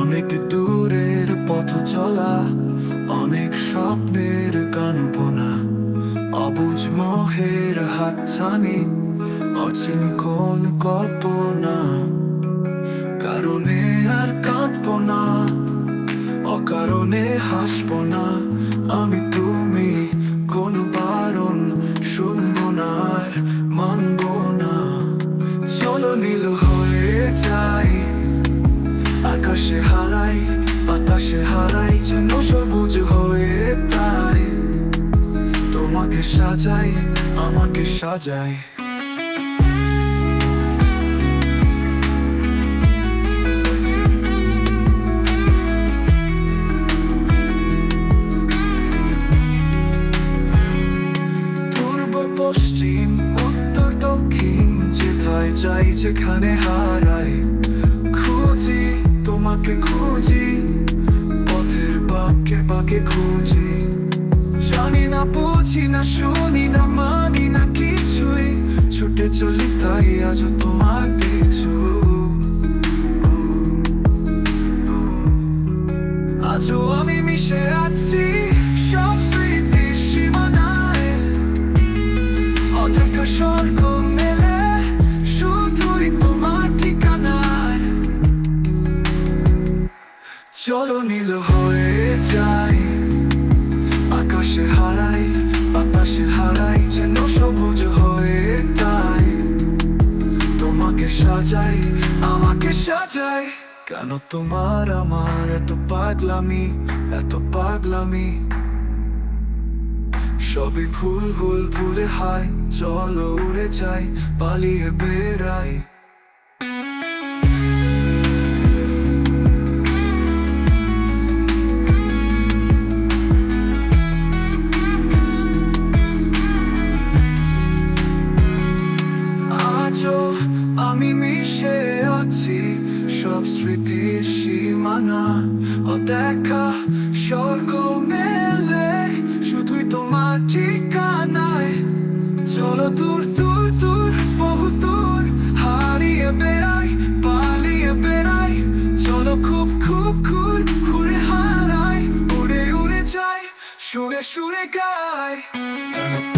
অনেক দূরের পথ চলা, অনেক স্বপ্নের গান বোনা। অবুঝ মোহের হাতছানি, অচিন কোন কল্পনা। কারণে আর কাঁদবো না, অকারণে হাসবো না। আমি তুমি কোন বারণ শুনব না মানবো না। চলো নীল হয়ে বাতাসে হারাই তোমাকে সাজাই আমাকে সাজাই। পশ্চিম উত্তর দক্ষিণ যেথায় যাই যেখানে হারাই খুঁজি তোমাকে খুঁজি, পথের বাঁকে বাঁকে খুঁজি। জানি না, বুঝি না, শুনি না, মানি না কিছুই। ছুটে চলি তাই আজ তোমার পিছু। আজও আমি মিশে আছি চলো নীল হয়ে যাই। আকাশে হারাই, বাতাসে হারাই, যেন সবুজ হয়ে তাই। তোমাকে সাজাই, আমাকে সাজাই। কেন তোমার আমার এত পাগলামি এত পাগলামি? সবই ভুল ভুল, ভুলে হাই চলো উড়ে যাই, পালিয়ে বেড়াই। আজও আমি মিশে আছি, সব স্মৃতির সীমানা। অদেখা, স্বর্গ মেলে, শুধুই তোমার ঠিকানায়। চলো দূর দূর দূর, বহু দূর, হারিয়ে বেড়াই, পালিয়ে বেড়াই। চলো খুব খুব খুব ঘুরে হারাই, উড়ে উড়ে যাই, সুরে সুরে কেন